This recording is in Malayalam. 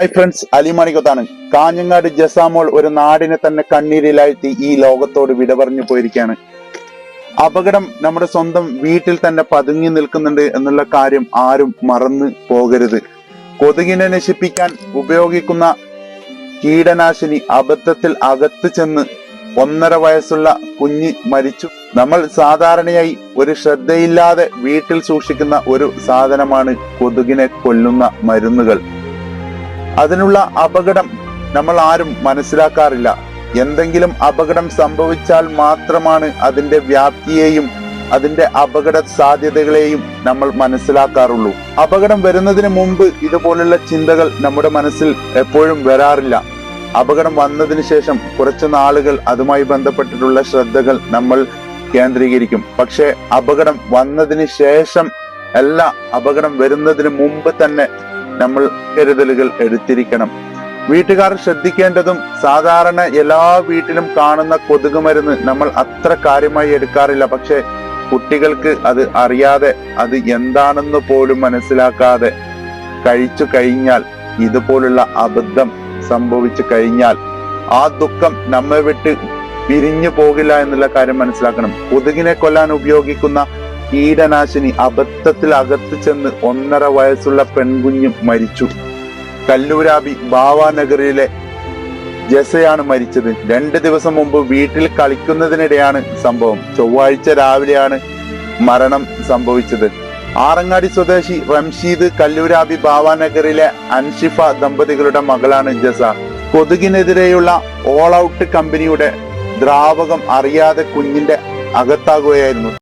ഹായ് ഫ്രണ്ട്സ് അലിമാണിക്കത്താണ് കാഞ്ഞങ്ങാട് ജസാമോൾ ഒരു നാടിനെ തന്നെ കണ്ണീരിലാഴ്ത്തി ഈ ലോകത്തോട് വിട പറഞ്ഞു പോയിരിക്കുകയാണ്. അപകടം നമ്മുടെ സ്വന്തം വീട്ടിൽ തന്നെ പതുങ്ങി നിൽക്കുന്നുണ്ട് എന്നുള്ള കാര്യം ആരും മറന്നു പോകരുത്. കൊതുകിനെ നശിപ്പിക്കാൻ ഉപയോഗിക്കുന്ന കീടനാശിനി അബദ്ധത്തിൽ അകത്ത് ചെന്ന് ഒന്നര വയസ്സുള്ള കുഞ്ഞ് മരിച്ചു. നമ്മൾ സാധാരണയായി ഒരു ശ്രദ്ധയില്ലാതെ വീട്ടിൽ സൂക്ഷിക്കുന്ന ഒരു സാധനമാണ് കൊതുകിനെ കൊല്ലുന്ന മരുന്നുകൾ. അതിനുള്ള അപകടം നമ്മൾ ആരും മനസ്സിലാക്കാറില്ല. എന്തെങ്കിലും അപകടം സംഭവിച്ചാൽ മാത്രമാണ് അതിന്റെ വ്യാപ്തിയെയും അതിന്റെ അപകട സാധ്യതകളെയും നമ്മൾ മനസ്സിലാക്കാറുള്ളൂ. അപകടം വരുന്നതിന് മുമ്പ് ഇതുപോലുള്ള ചിന്തകൾ നമ്മുടെ മനസ്സിൽ എപ്പോഴും വരാറില്ല. അപകടം വന്നതിന് ശേഷം കുറച്ച് നാളുകൾ അതുമായി ബന്ധപ്പെട്ടിട്ടുള്ള ശ്രദ്ധകൾ നമ്മൾ കേന്ദ്രീകരിക്കും. പക്ഷേ അപകടം വന്നതിന് ശേഷം അല്ല അപകടം വരുന്നതിന് മുമ്പ് തന്നെ നമ്മൾ കരുതലുകൾ എടുത്തിരിക്കണം. വീട്ടുകാർ ശ്രദ്ധിക്കേണ്ടതും സാധാരണ എല്ലാ വീട്ടിലും കാണുന്ന കൊതുക് മരുന്ന് നമ്മൾ അത്ര കാര്യമായി എടുക്കാറില്ല. പക്ഷെ കുട്ടികൾക്ക് അത് അറിയാതെ അത് എന്താണെന്ന് പോലും മനസ്സിലാക്കാതെ കഴിച്ചു കഴിഞ്ഞാൽ ഇതുപോലുള്ള അബദ്ധം സംഭവിച്ചു കഴിഞ്ഞാൽ ആ ദുഃഖം നമ്മെ വിട്ട് പിരിഞ്ഞു പോകില്ല എന്നുള്ള കാര്യം മനസ്സിലാക്കണം. കൊതുകിനെ കൊല്ലാൻ ഉപയോഗിക്കുന്ന കീടനാശിനി അബദ്ധത്തിൽ അകത്ത് ചെന്ന് ഒന്നര വയസ്സുള്ള പെൺകുഞ്ഞും മരിച്ചു. കല്ലൂരാബി ബാവാനഗറിലെ ജസയാണ് മരിച്ചത്. രണ്ട് ദിവസം മുമ്പ് വീട്ടിൽ കളിക്കുന്നതിനിടെയാണ് സംഭവം. ചൊവ്വാഴ്ച രാവിലെയാണ് മരണം സംഭവിച്ചത്. ആറങ്ങാടി സ്വദേശി റംഷീദ് കല്ലൂരാബി ബാവാനഗറിലെ അൻഷിഫ ദമ്പതികളുടെ മകളാണ് ജസ. കൊതുകിനെതിരെയുള്ള ഓൾ ഔട്ട് കമ്പനിയുടെ ദ്രാവകം അറിയാതെ കുഞ്ഞിന്റെ അകത്താകുകയായിരുന്നു.